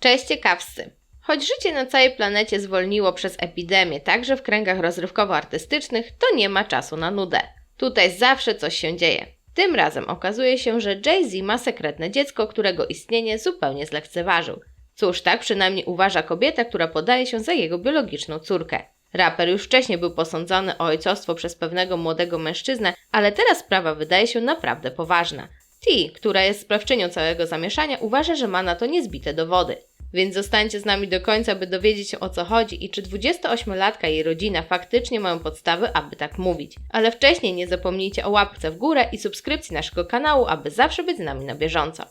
Cześć ciekawscy! Choć życie na całej planecie zwolniło przez epidemię, także w kręgach rozrywkowo-artystycznych, to nie ma czasu na nudę. Tutaj zawsze coś się dzieje. Tym razem okazuje się, że Jay-Z ma sekretne dziecko, którego istnienie zupełnie zlekceważył. Cóż, tak przynajmniej uważa kobieta, która podaje się za jego biologiczną córkę. Raper już wcześniej był posądzony o ojcostwo przez pewnego młodego mężczyznę, ale teraz sprawa wydaje się naprawdę poważna. T, która jest sprawczynią całego zamieszania, uważa, że ma na to niezbite dowody. Więc zostańcie z nami do końca, by dowiedzieć się o co chodzi i czy 28-latka i jej rodzina faktycznie mają podstawy, aby tak mówić. Ale wcześniej nie zapomnijcie o łapce w górę i subskrypcji naszego kanału, aby zawsze być z nami na bieżąco.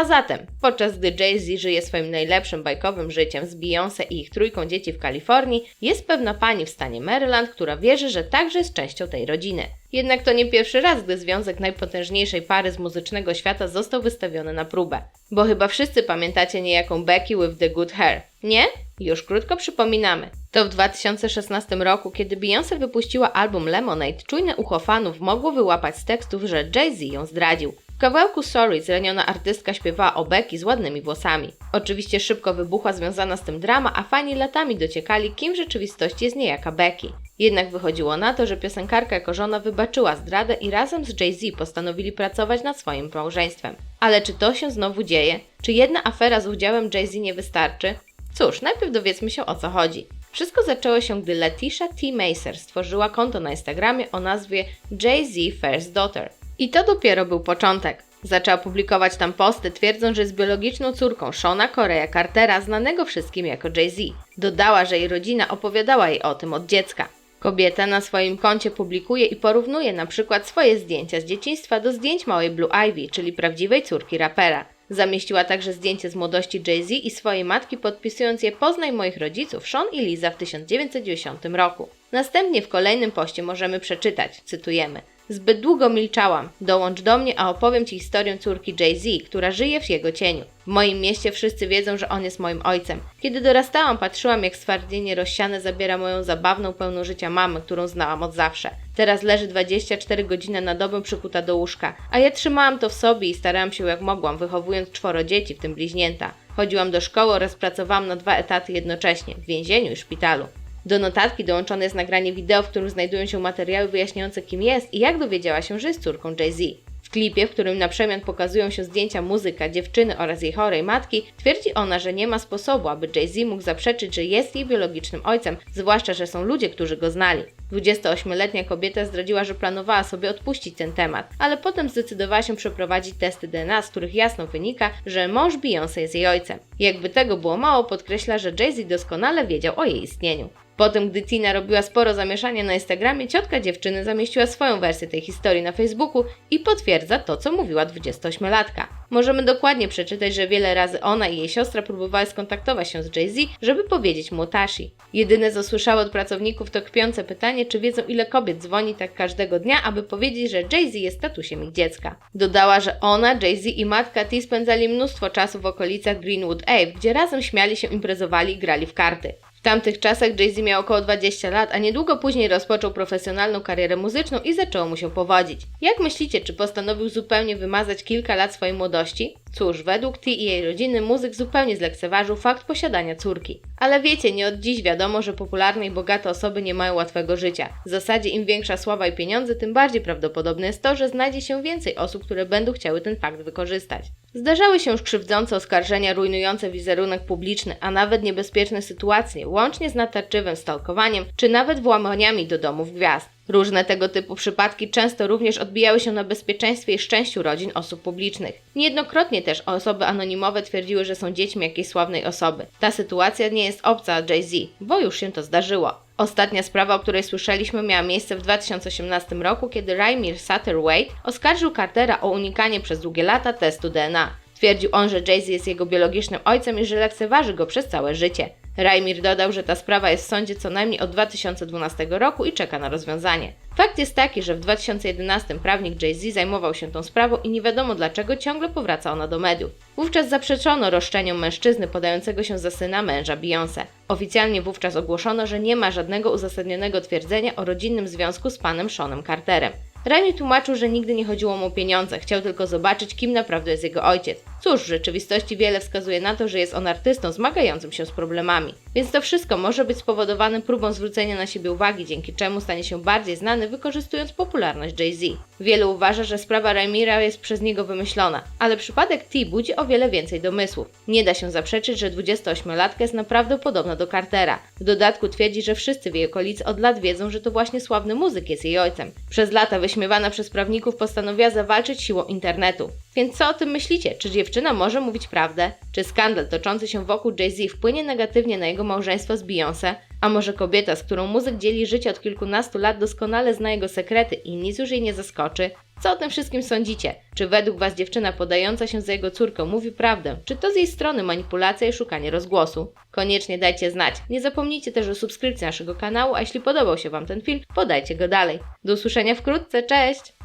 A zatem, podczas gdy Jay-Z żyje swoim najlepszym bajkowym życiem z Beyoncé i ich trójką dzieci w Kalifornii, jest pewna pani w stanie Maryland, która wierzy, że także jest częścią tej rodziny. Jednak to nie pierwszy raz, gdy związek najpotężniejszej pary z muzycznego świata został wystawiony na próbę. Bo chyba wszyscy pamiętacie niejaką Becky with the Good Hair, nie? Już krótko przypominamy. To w 2016 roku, kiedy Beyoncé wypuściła album Lemonade, czujne ucho fanów mogło wyłapać z tekstów, że Jay-Z ją zdradził. Kawałku Sorry zraniona artystka śpiewała o Becky z ładnymi włosami. Oczywiście szybko wybuchła związana z tym drama, a fani latami dociekali, kim w rzeczywistości jest niejaka Becky. Jednak wychodziło na to, że piosenkarka jako żona wybaczyła zdradę i razem z Jay-Z postanowili pracować nad swoim małżeństwem. Ale czy to się znowu dzieje? Czy jedna afera z udziałem Jay-Z nie wystarczy? Cóż, najpierw dowiedzmy się o co chodzi. Wszystko zaczęło się, gdy Letitia T. Macer stworzyła konto na Instagramie o nazwie Jay-Z First Daughter. I to dopiero był początek. Zaczęła publikować tam posty, twierdząc, że jest biologiczną córką Shona Korea Cartera, znanego wszystkim jako Jay-Z. Dodała, że jej rodzina opowiadała jej o tym od dziecka. Kobieta na swoim koncie publikuje i porównuje na przykład swoje zdjęcia z dzieciństwa do zdjęć małej Blue Ivy, czyli prawdziwej córki rapera. Zamieściła także zdjęcie z młodości Jay-Z i swojej matki, podpisując je Poznaj moich rodziców, Sean i Liza w 1990 roku. Następnie w kolejnym poście możemy przeczytać, cytujemy Zbyt długo milczałam. Dołącz do mnie, a opowiem Ci historię córki Jay-Z, która żyje w jego cieniu. W moim mieście wszyscy wiedzą, że on jest moim ojcem. Kiedy dorastałam, patrzyłam, jak stwardnienie rozsiane zabiera moją zabawną, pełną życia mamę, którą znałam od zawsze. Teraz leży 24 godziny na dobę przykuta do łóżka, a ja trzymałam to w sobie i starałam się jak mogłam, wychowując czworo dzieci, w tym bliźnięta. Chodziłam do szkoły oraz pracowałam na dwa etaty jednocześnie, w więzieniu i szpitalu. Do notatki dołączone jest nagranie wideo, w którym znajdują się materiały wyjaśniające kim jest i jak dowiedziała się, że jest córką Jay-Z. W klipie, w którym na przemian pokazują się zdjęcia muzyka, dziewczyny oraz jej chorej matki, twierdzi ona, że nie ma sposobu, aby Jay-Z mógł zaprzeczyć, że jest jej biologicznym ojcem, zwłaszcza, że są ludzie, którzy go znali. 28-letnia kobieta zdradziła, że planowała sobie odpuścić ten temat, ale potem zdecydowała się przeprowadzić testy DNA, z których jasno wynika, że mąż Beyoncé jest jej ojcem. Jakby tego było mało, podkreśla, że Jay-Z doskonale wiedział o jej istnieniu. Potem, gdy Tina robiła sporo zamieszania na Instagramie, ciotka dziewczyny zamieściła swoją wersję tej historii na Facebooku i potwierdza to, co mówiła 28-latka. Możemy dokładnie przeczytać, że wiele razy ona i jej siostra próbowały skontaktować się z Jay-Z, żeby powiedzieć mu Tashi. Jedyne, co słyszały od pracowników, to kpiące pytanie, czy wiedzą, ile kobiet dzwoni tak każdego dnia, aby powiedzieć, że Jay-Z jest statusiem ich dziecka. Dodała, że ona, Jay-Z i matka T spędzali mnóstwo czasu w okolicach Greenwood Ave, gdzie razem śmiali się, imprezowali i grali w karty. W tamtych czasach Jay-Z miał około 20 lat, a niedługo później rozpoczął profesjonalną karierę muzyczną i zaczęło mu się powodzić. Jak myślicie, czy postanowił zupełnie wymazać kilka lat swojej młodości? Cóż, według T i jej rodziny muzyk zupełnie zlekceważył fakt posiadania córki. Ale wiecie, nie od dziś wiadomo, że popularne i bogate osoby nie mają łatwego życia. W zasadzie im większa sława i pieniądze, tym bardziej prawdopodobne jest to, że znajdzie się więcej osób, które będą chciały ten fakt wykorzystać. Zdarzały się już krzywdzące oskarżenia rujnujące wizerunek publiczny, a nawet niebezpieczne sytuacje, łącznie z natarczywym stalkowaniem, czy nawet włamaniami do domów gwiazd. Różne tego typu przypadki często również odbijały się na bezpieczeństwie i szczęściu rodzin osób publicznych. Niejednokrotnie też osoby anonimowe twierdziły, że są dziećmi jakiejś sławnej osoby. Ta sytuacja nie jest obca Jay-Z, bo już się to zdarzyło. Ostatnia sprawa, o której słyszeliśmy, miała miejsce w 2018 roku, kiedy Raimir Satterwhite oskarżył Cartera o unikanie przez długie lata testu DNA. Twierdził on, że Jay-Z jest jego biologicznym ojcem i że lekceważy go przez całe życie. Raimir dodał, że ta sprawa jest w sądzie co najmniej od 2012 roku i czeka na rozwiązanie. Fakt jest taki, że w 2011 prawnik Jay-Z zajmował się tą sprawą i nie wiadomo dlaczego ciągle powraca ona do mediów. Wówczas zaprzeczono roszczeniom mężczyzny podającego się za syna męża Beyoncé. Oficjalnie wówczas ogłoszono, że nie ma żadnego uzasadnionego twierdzenia o rodzinnym związku z panem Seanem Carterem. Raimi tłumaczył, że nigdy nie chodziło mu o pieniądze, chciał tylko zobaczyć, kim naprawdę jest jego ojciec. Cóż, w rzeczywistości wiele wskazuje na to, że jest on artystą zmagającym się z problemami. Więc to wszystko może być spowodowane próbą zwrócenia na siebie uwagi, dzięki czemu stanie się bardziej znany, wykorzystując popularność Jay-Z. Wielu uważa, że sprawa Ramira jest przez niego wymyślona, ale przypadek T budzi o wiele więcej domysłów. Nie da się zaprzeczyć, że 28-latka jest naprawdę podobna do Cartera. W dodatku twierdzi, że wszyscy w jej okolicy od lat wiedzą, że to właśnie sławny muzyk jest jej ojcem. Przez lata wyśmiewana przez prawników postanowiła zawalczyć siłą internetu. Więc co o tym myślicie? Czy dziewczyna może mówić prawdę? Czy skandal toczący się wokół Jay-Z wpłynie negatywnie na jego małżeństwo z Beyoncé? A może kobieta, z którą muzyk dzieli życie od kilkunastu lat, doskonale zna jego sekrety i nic już jej nie zaskoczy? Co o tym wszystkim sądzicie? Czy według Was dziewczyna podająca się za jego córkę mówi prawdę? Czy to z jej strony manipulacja i szukanie rozgłosu? Koniecznie dajcie znać. Nie zapomnijcie też o subskrypcji naszego kanału, a jeśli podobał się Wam ten film, podajcie go dalej. Do usłyszenia wkrótce, cześć!